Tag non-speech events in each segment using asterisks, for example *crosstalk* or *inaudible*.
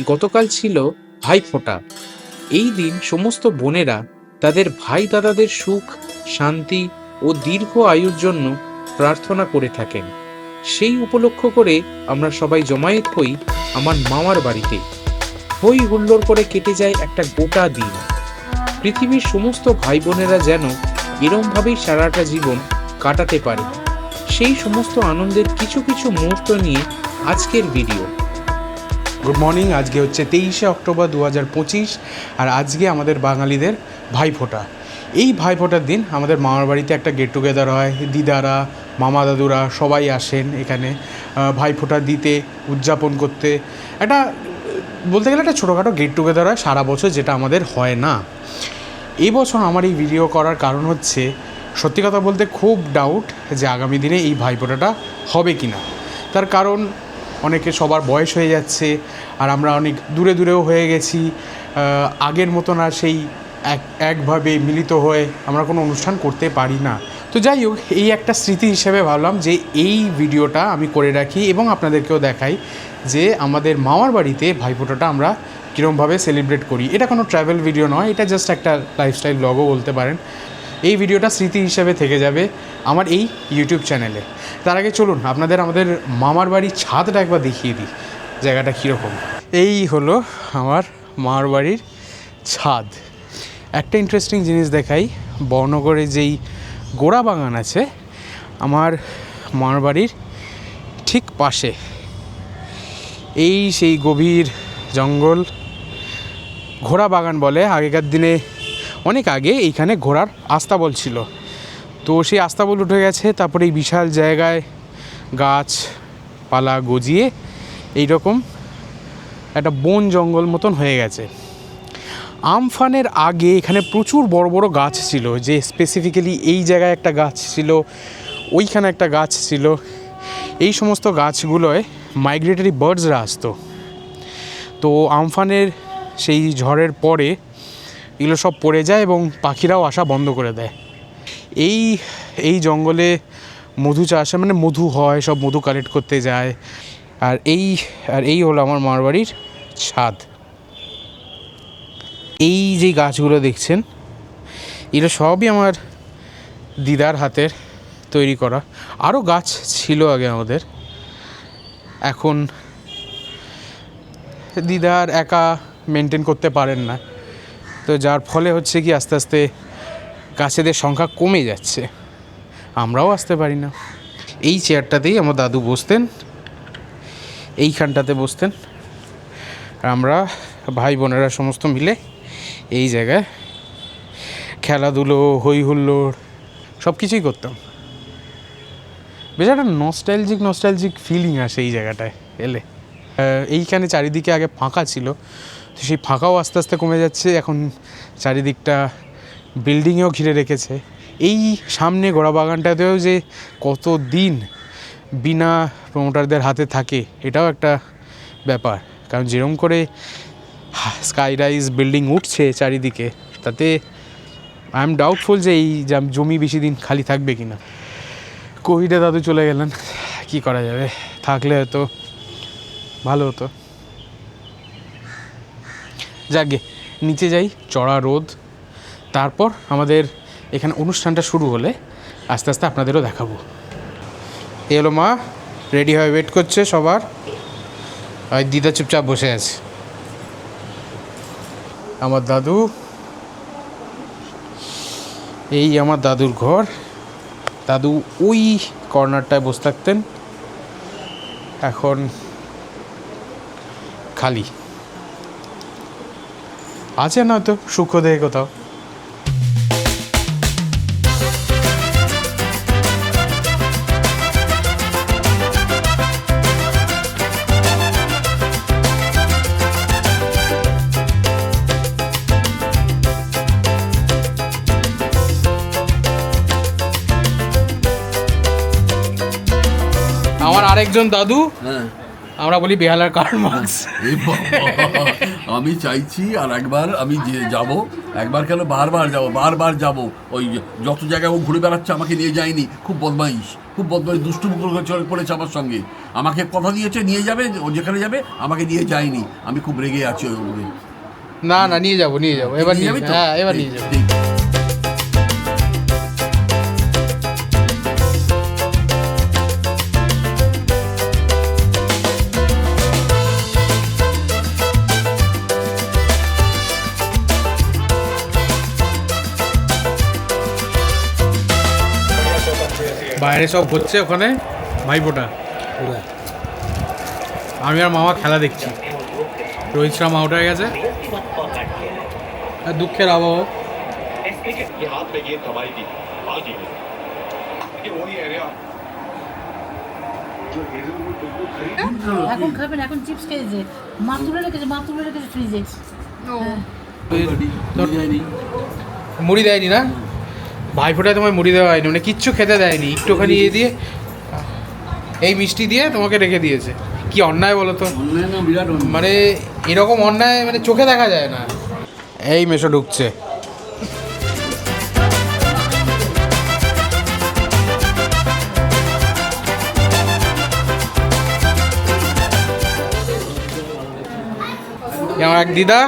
গতকাল ছিল ভাইফোঁটা এই দিন সমস্ত বোনেরা তাদের ভাই দাদাদের সুখ, শান্তি ও দীর্ঘ আয়ুর জন্য প্রার্থনা করে থাকেন। সেই উপলক্ষ করে আমরা সবাই জমায়েত হই আমার মামার বাড়িতে। হই হুল্লোড় করে কেটে যায় একটা গোটা দিন। পৃথিবীর সমস্ত ভাই বোনেরা যেন এরমভাবেই সারাটা জীবন কাটাতে পারে। সেই সমস্ত আনন্দের কিছু কিছু মুহূর্ত নিয়ে আজকের ভিডিও গুড মর্নিং আজকে হচ্ছে তেইশে অক্টোবর দু হাজার পঁচিশ আর আজকে আমাদের বাঙালিদের ভাইফোঁটা। এই ভাইফোঁটার দিন আমাদের মামার বাড়িতে একটা গেট টুগেদার হয়, দিদারা, মামা দাদুরা সবাই আসেন এখানে ভাইফোঁটা দিতে, উদযাপন করতে। একটা, বলতে গেলে একটা ছোটোখাটো গেট টুগেদার হয় সারা বছর যেটা আমাদের হয় না। এই বছর আমার এই ভিডিও করার কারণ হচ্ছে, সত্যি কথা বলতে খুব ডাউট যে আগামী দিনে এই ভাইফোঁটাটা হবে কি না তার কারণ অনেকে সবার বয়স হয়ে যাচ্ছে আর আমরা অনেক দূরে দূরেও হয়ে গেছি। আগের মতন আর সেই এক, একভাবে মিলিত হয়ে আমরা কোনো অনুষ্ঠান করতে পারি না। তো যাই হোক, এই একটা স্মৃতি হিসেবে ভাবলাম যে এই ভিডিওটা আমি করে রাখি এবং আপনাদেরকেও দেখাই যে আমাদের মামার বাড়িতে ভাইফোঁটাটা আমরা কীরমভাবে সেলিব্রেট করি। এটা কোনো ট্রাভেল ভিডিও নয়, এটা জাস্ট একটা লাইফস্টাইল ব্লগও বলতে পারেন। এই ভিডিওটা স্মৃতি হিসেবে থেকে যাবে আমার এই ইউটিউব চ্যানেলে তার আগে চলুন, আপনাদের আমাদের মামার বাড়ির ছাদটা একবার দেখিয়ে দিই, জায়গাটা কীরকম। এই হলো আমার মামার বাড়ির ছাদ। একটা ইন্টারেস্টিং জিনিস দেখাই বর্ণগরে যেই গোড়া বাগান আছে, আমার মামার বাড়ির ঠিক পাশে। এই সেই গভীর জঙ্গল, ঘোড়া বাগান বলে, আগেকার দিনে অনেক আগে এইখানে ঘোড়ার আস্তাবল ছিল। তো সেই আস্তাবল উঠে গেছে, তারপরে এই বিশাল জায়গায় গাছ, পালা গজিয়ে এই রকম একটা বন জঙ্গল মতন হয়ে গেছে। আমফানের আগে এখানে প্রচুর বড় বড় গাছ ছিল, যে স্পেসিফিক্যালি এই জায়গায় একটা গাছ ছিল, ওইখানে একটা গাছ ছিল। এই সমস্ত গাছগুলোয় মাইগ্রেটারি বার্ডসরা আসতো। তো আমফানের সেই ঝড়ের পরে এগুলো সব পড়ে যায় এবং পাখিরাও আসা বন্ধ করে দেয়। এই এই জঙ্গলে মধু চাষ মানে মধু হয়, সব মধু কালেক্ট করতে যায়। আর এই আর এই হলো আমার মামার বাড়ির ছাদ। এই যে গাছগুলো দেখছেন, এগুলো সবই আমার দিদার হাতের তৈরি করা। আরও গাছ ছিল আগে আমাদের। এখন দিদার একা মেনটেন করতে পারেন না। তো যার ফলে হচ্ছে কি আস্তে আস্তে গাছেদের সংখ্যা কমে যাচ্ছে। আমরাও আসতে পারি না। এই চেয়ারটাতেই আমার দাদু বসতেন, এইখানটাতে বসতেন। আর আমরা ভাই বোনেরা সমস্ত মিলে এই জায়গায় খেলাধুলো হই হুল্লোড় সব কিছুই করতাম। বেশ একটা নস্টাইলজিক নস্টাইলজিক ফিলিং আসে এই জায়গাটায় এলে। এইখানে চারিদিকে আগে ফাঁকা ছিল, তো সেই ফাঁকাও আস্তে আস্তে কমে যাচ্ছে, এখন চারিদিকটা বিল্ডিংয়েও ঘিরে রেখেছে। এই সামনে গোড়া বাগানটাতেও যে কত দিন বিনা প্রমোটারদের হাতে থাকে, এটাও একটা ব্যাপার। কারণ যেরকম করে স্কাই রাইজ বিল্ডিং উঠছে চারিদিকে, তাতে আই এম ডাউটফুল যে এই জমি বেশি দিন খালি থাকবে কি না কোভিডে দাদু চলে গেলেন, কি করা যাবে? থাকলে হয়তো ভালো হতো। যাকে নিচে যাই, চড়া রোদ। তারপর আমাদের এখানে অনুষ্ঠানটা শুরু হলে আস্তে আস্তে আপনাদেরও দেখাবো। এ হলো মা রেডি হয়ে ওয়েট করছে সবার। আর দিদা চুপচাপ বসে আছে। আমার দাদু। এই আমার দাদুর ঘর। দাদু ওই কর্নারটায় বসে থাকতেন। এখন খালি। আছে না তো সূক্ষ্ম দেহে কোথাও? আমার আরেকজন দাদু। হ্যাঁ। আমরা বলি বেহালার কার্ল মার্কস। *laughs* আমি চাইছি আর একবার আমি যে যাব একবার কেন বারবার যাব বারবার যাব। ওই যত জায়গায় ও ঘুরে বেড়াচ্ছে আমাকে নিয়ে যায়নি। খুব বদমাইশ খুব বদমাইশ দুষ্টু চলে পড়েছে আমার সঙ্গে। আমাকে কথা দিয়েছে নিয়ে যাবে ও যেখানে যাবে আমাকে নিয়ে যায়নি। আমি খুব রেগে আছি ওই না না নিয়ে যাব নিয়ে যাব। এবার নিয়ে যাবি হ্যাঁ এবার নিয়ে যাব। বাইরে সব হচ্ছে ওখানে ভাইপোটা। আমি আর মামা খেলা দেখছি। রোহিত শর্মা আউট হয়ে গেছে। দুঃখের আবহাওয়া এখন এখন চিপস খেয়েছে মুড়ি দেয়নি না? ভাইফোঁটায় তোমায় মুড়ি দেওয়া হয়নি মানে কিচ্ছু খেতে দেয়নি একটুখানি ইয়ে দিয়ে এই মিষ্টি দিয়ে তোমাকে রেখে দিয়েছে। কি অন্যায় বলো তো। মানে এরকম অন্যায় মানে চোখে দেখা যায় না। এই মেশো ঢুকছে। আমার এক দিদা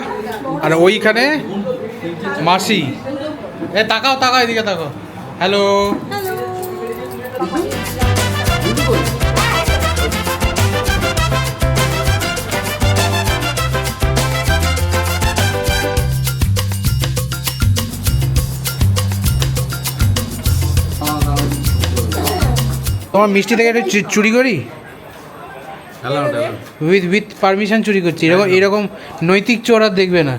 আর ওইখানে মাসি। এ তাকাও তাকাও এদিকে তাকাও। হ্যালো তোমার মিষ্টি থেকে একটু চুরি করি? উইথ উইথ পারমিশন চুরি করছি। এরকম এরকম নৈতিক চোর আর দেখবে না।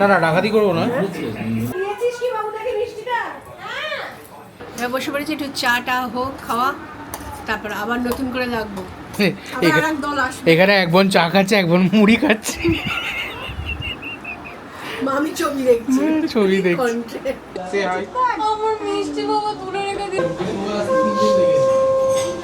না না। ডাকাতি করব না। আমরা বসে পড়েছি একটু চা টা হোক খাওয়া তারপর আবার নতুন করে লাগবো। এখানে এক বোন চা খাচ্ছে এক বোন মুড়ি খাচ্ছে। মা, আমি ছবি দেখছি। ছবি দেখছি। আমার মিষ্টি বাবা তুলে রেখে দিল।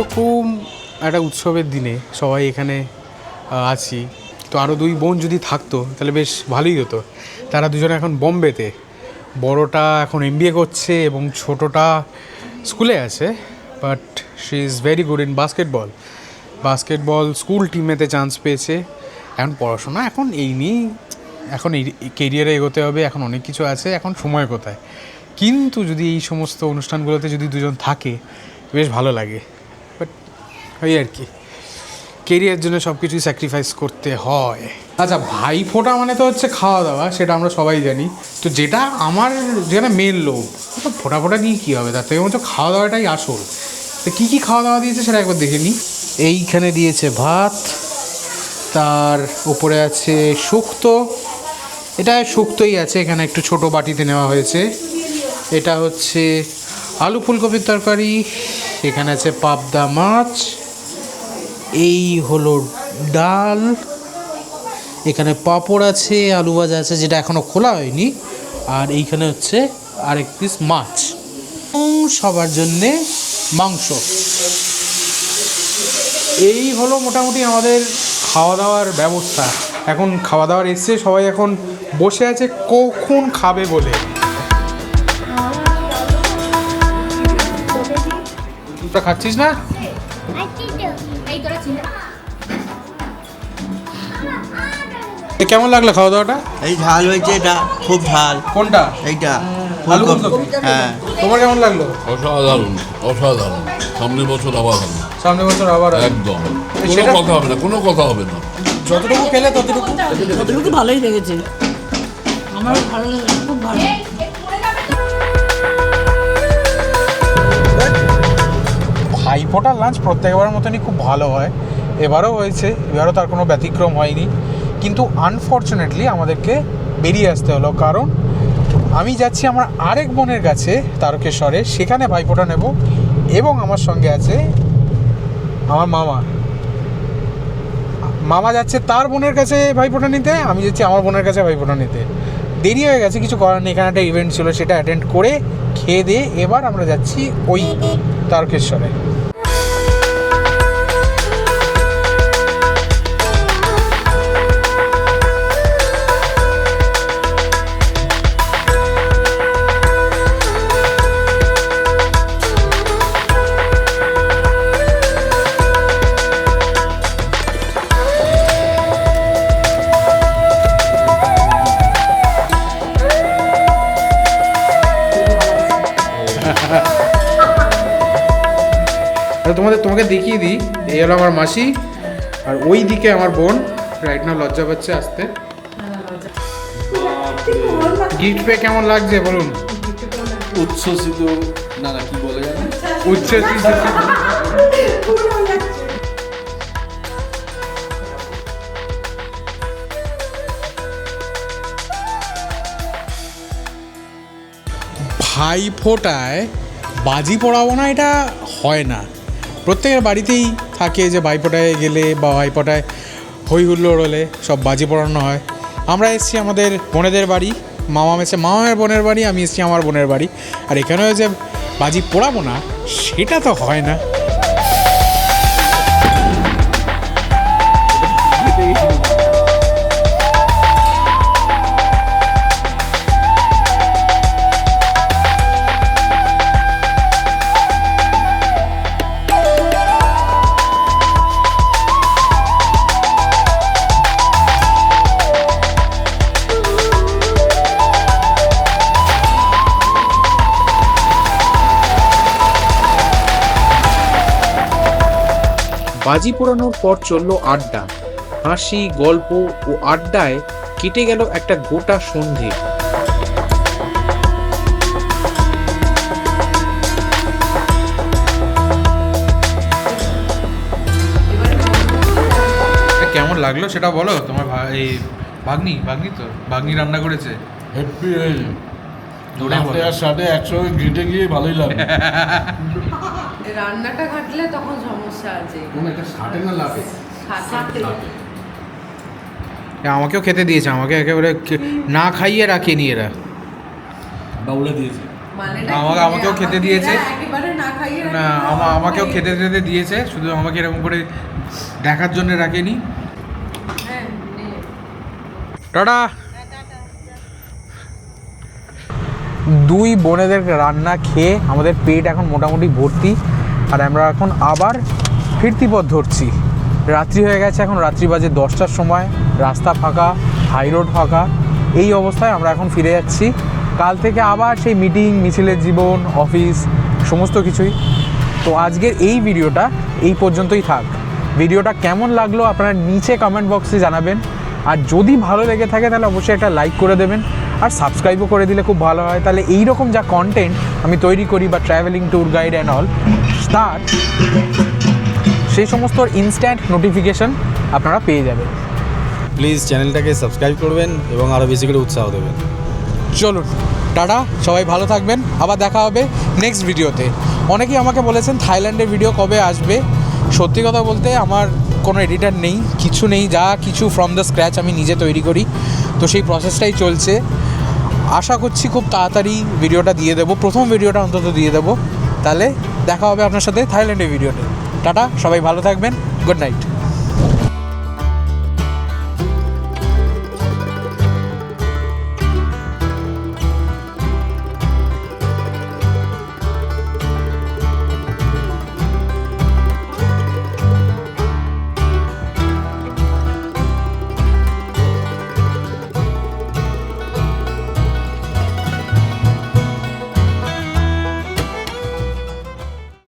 বছর নেম এই রকম একটা উৎসবের দিনে সবাই এখানে আছি। তো আরও দুই বোন যদি থাকতো, তাহলে বেশ ভালোই হতো। তারা দুজনে এখন বোম্বেতে। বড়টা এখন এম করছে এবং ছোটটা স্কুলে আছে but she is very good in basketball basketball school টিমেতে chance পেয়েছে। এখন পড়াশোনা এখন এই নিয়েই, এখন এই কেরিয়ারে এগোতে হবে, এখন অনেক কিছু আছে, এখন সময় কোথায়? কিন্তু যদি এই সমস্ত অনুষ্ঠানগুলোতে যদি দুজন থাকে, বেশ ভালো লাগে। ওই আর কি। কেরিয়ার জন্য সব কিছুই স্যাক্রিফাইস করতে হয়। আচ্ছা ভাই ফোটা মানে তো হচ্ছে খাওয়া দাওয়া সেটা আমরা সবাই জানি। তো যেটা আমার যেখানে মেন লোভ ফোটা ফোটা নিয়ে কী হবে? তার থেকে হচ্ছে খাওয়া দাওয়াটাই আসল। তো কী কী খাওয়া দাওয়া দিয়েছে সেটা একবার দেখে নিই। এইখানে দিয়েছে ভাত, তার উপরে আছে শুক্তো। এটা শুক্তোই আছে, এখানে একটু ছোট বাটিতে নেওয়া হয়েছে। এটা হচ্ছে আলু ফুলকপির তরকারি, এখানে আছে পাবদা মাছ। এই হলো ডাল। এখানে পাঁপড় আছে, আলু ভাজা আছে, যেটা এখনও খোলা হয়নি। আর এইখানে হচ্ছে আরেক পিস মাছ। সবার জন্যে মাংস। এই হলো মোটামুটি আমাদের খাওয়া দাওয়ার ব্যবস্থা। এখন খাওয়া দাওয়ার এসছে সবাই এখন বসে আছে, কখন খাবে বলে। খাচ্ছিস না? কেমন লাগল খাওয়া দাওয়াটা এই ঝাল হয়েছে এটা খুব ঝাল। কোনটা? এইটা আলু ফুলকপি? হ্যাঁ। তোমার কেমন লাগল? অসাধারণ অসাধারণ। সামনের বছর আবার হবে। সামনের বছর আবার একদম। কোনো সেটা- কথা হবে না কোনো কথা হবে না। যতটুকু খেলে ততটুকু? কতটুকু ভালোই লেগেছে। আমার ভালো লেগেছে খুব ভালো। ভাইফোঁটার লাঞ্চ প্রত্যেকবারের মতনই খুব ভালো হয়। এবারও হয়েছে এবারও তার কোনো ব্যতিক্রম হয়নি। কিন্তু আনফর্চুনেটলি আমাদেরকে বেরিয়ে আসতে হলো। কারণ আমি যাচ্ছি আমার আরেক বোনের কাছে, তারকেশ্বরে। সেখানে ভাইফোঁটা নেব এবং আমার সঙ্গে আছে আমার মামা। মামা যাচ্ছে তার বোনের কাছে ভাইফোঁটা নিতে, আমি যাচ্ছি আমার বোনের কাছে ভাইফোঁটা নিতে। দেরি হয়ে গেছে, কিছু করার নেই। এখানে একটা ইভেন্ট ছিল, সেটা অ্যাটেন্ড করে, খেয়ে দিয়ে এবার আমরা যাচ্ছি ওই তারকেশ্বরে। এই হলো আমার মাসি আর ওই দিকে আমার বোন। রাইট না লজ্জা পাচ্ছে আসতে। গিফট পেয়ে কেমন লাগছে বলুন? উচ্ছ্বসিত না না কি বলে উচ্ছ্বসিত। ভাই ফোটায় বাজি পড়াবো না এটা হয় না। প্রত্যেকের বাড়িতেই থাকে যে ভাইফোঁটায় গেলে বা ভাইফোঁটায় হই হুল্লোড় হলে সব বাজি পড়ানো হয়। আমরা এসেছি আমাদের বোনেদের বাড়ি, মামা মেসে মামামের বোনের বাড়ি, আমি এসেছি আমার বোনের বাড়ি। আর এখানেও যে বাজি পোড়াবো না, সেটা তো হয় না। বাজি পোড়ানোর পর চলল আড্ডা। হাসি গল্প ও আড্ডায় কেটে গেল একটা গোটা সন্ধে। কেমন লাগল সেটা বলো? তোমার এই ভাগ্নি ভাগ্নি তো? ভাগ্নি রান্না করেছে? হ্যাপি সাথে একসঙ্গে ঘেটে গিয়ে ভালোই লাগে। *laughs* রান্নাটা ঘাটলে তখন সমস্যা আছে। কোন ষাটে না লাফে আমাকেও খেতে দিয়েছে আমাকে একেবারে না খাইয়ে রাখেনি এরা। বাউলে দিয়েছে। মানেটা আমাকে- আমাকেও খেতে দিয়েছে। না আমাকেও খেতে খেতে দিয়েছে শুধু আমাকে এরকম করে দেখার জন্য রাখেনি। হ্যাঁ টাটা! দুই বোনেদের রান্না খেয়ে আমাদের পেট এখন মোটামুটি ভর্তি। আর আমরা এখন আবার ফিরতি পথ ধরছি। রাত্রি হয়ে গেছে, এখন রাত্রি বাজে দশটার সময়। রাস্তা ফাঁকা হাই রোড ফাঁকা। এই অবস্থায় আমরা এখন ফিরে যাচ্ছি। কাল থেকে আবার সেই মিটিং মিছিলের জীবন অফিস সমস্ত কিছুই। তো আজকের এই ভিডিওটা এই পর্যন্তই থাক। ভিডিওটা কেমন লাগল আপনারা নিচে কমেন্ট বক্সে জানাবেন। আর যদি ভালো লেগে থাকে তাহলে অবশ্যই একটা লাইক করে দেবেন। আর সাবস্ক্রাইবও করে দিলে খুব ভালো হয়। তাহলে এই রকম যা কন্টেন্ট আমি তৈরি করি বা travelling tour guide and all তার সেই সমস্ত ইনস্ট্যান্ট নোটিফিকেশন আপনারা পেয়ে যাবেন। প্লিজ চ্যানেলটাকে সাবস্ক্রাইব করবেন এবং আরও বেশি করে উৎসাহ দেবেন। চলুন টাটা সবাই ভালো থাকবেন। আবার দেখা হবে নেক্সট ভিডিওতে অনেকেই আমাকে বলেছেন থাইল্যান্ডের ভিডিও কবে আসবে? সত্যি কথা বলতে আমার কোনো এডিটার নেই কিছু নেই যা কিছু ফ্রম দ্য স্ক্র্যাচ আমি নিজে তৈরি করি। তো সেই প্রসেসটাই চলছে। আশা করছি খুব তাড়াতাড়ি ভিডিওটা দিয়ে দেবো। প্রথম ভিডিওটা অন্তত দিয়ে দেবো। তাহলে দেখা হবে আপনার সাথে থাইল্যান্ডের ভিডিওটা টাটা, সবাই ভালো থাকবেন। Good night.